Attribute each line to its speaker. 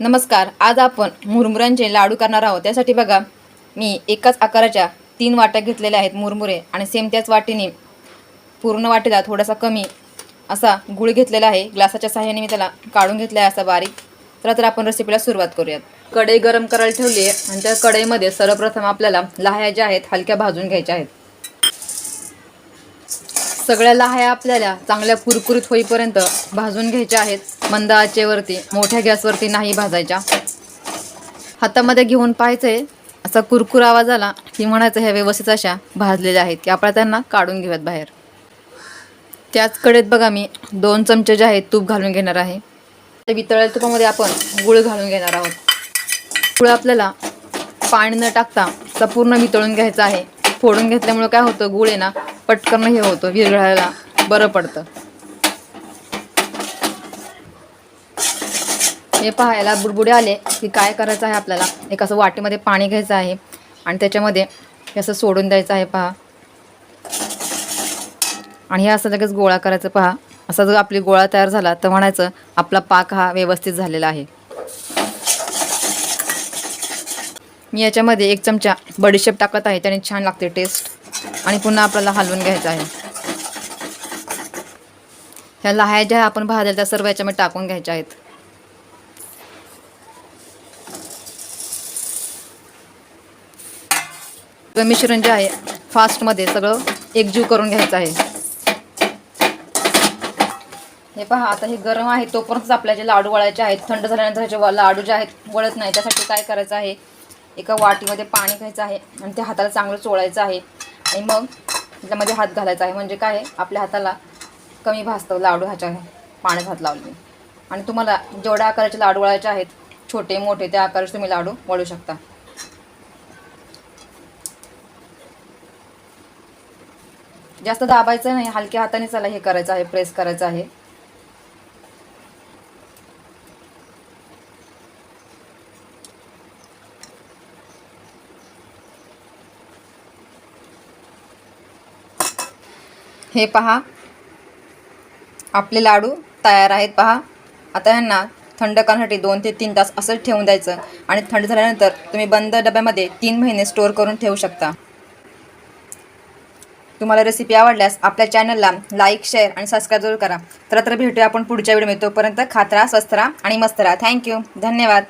Speaker 1: नमस्कार आज आपण मुरमुऱ्यांचे लाडू करणार आहोत. त्यासाठी बघा मी एकाच आकाराच्या तीन वाट्या घेतलेल्या आहेत मुरमुरे आणि सेम त्याच वाटीने पूर्ण वाटेला थोडासा कमी असा गुळ घेतलेला आहे. ग्लासाच्या सहाय्याने मी त्याला काढून घेतला आहे असा बारीक. तर तर आपण रेसिपीला सुरुवात करूयात. कढई गरम करायला ठेवली आहे आणि त्या कढईमध्ये सर्वप्रथम आपल्याला लाह्या ज्या आहेत हलक्या भाजून घ्यायच्या आहेत. सगळ्या लाह्या आपल्याला. चांगल्या कुरकुरीत होईपर्यंत भाजून घ्यायच्या आहेत. मंद आचेवरती मोठ्या गॅसवरती नाही भाजायच्या. हातामध्ये घेऊन पाहायचंय असा कुरकुर आवाज आला की म्हणायचं ह्या व्यवस्थित अशा भाजलेल्या आहेत की आपण त्यांना काढून घेऊयात बाहेर. त्याच कडेत बघा मी दोन चमचे जे आहेत तूप घालून घेणार आहे. त्या वितळ्या तुपामध्ये आपण गुळ घालून घेणार आहोत. गुळ आपल्याला पाणी न टाकता असा पूर्ण वितळून घ्यायचा आहे. फोडून घेतल्यामुळे काय होतं? गुळ आहे ना पटकन हे होतं विरघळायला बरं पडतं. हे पाहायला बुडबुडे आले की काय करायचं आहे आपल्याला? एक असं वाटीमध्ये पाणी घ्यायचं आहे आणि त्याच्यामध्ये हे असं सोडून द्यायचं आहे पहा. आणि हे असं लगेच गोळा करायचं पहा. असा जर आपली गोळा तयार झाला तर म्हणायचं आपला पाक हा व्यवस्थित झालेला आहे. मी याच्यामध्ये एक चमचा बडीशेप टाकत आहे त्याने छान लागते टेस्ट आणि पुन्हा आपल्याला हलवून घ्यायचं आहे. ह्या लाह्या ज्या आपण भाजल्या त्या सर्व याच्यामध्ये टाकून घ्यायच्या आहेत. मिश्रण जे आहे फास्टमध्ये सगळं एकजीव करून घ्यायचं आहे. हे पहा आता हे गरम आहे तोपर्यंतच आपल्या जे लाडू वळायचे आहेत थंड झाल्यानंतर ह्याचे लाडू जे आहेत वळत नाही त्यासाठी काय करायचं आहे? एका वाटीमध्ये पाणी घ्यायचं आहे आणि ते हाताला चांगलं चोळायचं आहे. आणि मग त्याच्यामध्ये हात घालायचा आहे. म्हणजे काय आहे? आपल्या हाताला कमी भाजतं लाडू ह्याच्या पाण्यात हात लावले आणि तुम्हाला जेवढ्या आकाराचे लाडू वळायचे आहेत छोटे मोठे त्या आकाराचे तुम्ही लाडू वळू शकता. जास्त दाबायचं नाही. हलक्या हाताने चला हे करायचं आहे प्रेस करायचं आहे. हे पहा. आपले लाडू तयार आहेत पहा. आता यांना थंड करण्यासाठी दोन ते तीन तास असंच ठेवून द्यायचं. आणि थंड झाल्यानंतर तुम्ही बंद डब्यामध्ये तीन महिने स्टोअर करून ठेवू शकता. तुम्हाला रेसिपी आवडल्यास आपल्या चॅनलला लाईक शेअर आणि सबस्क्राईब जरूर करा. तर तर भेटूया आपण पुढच्या वेळी तोपर्यंत खात राहा स्वस्त राहा आणि मस्त राहा. थँक्यू धन्यवाद.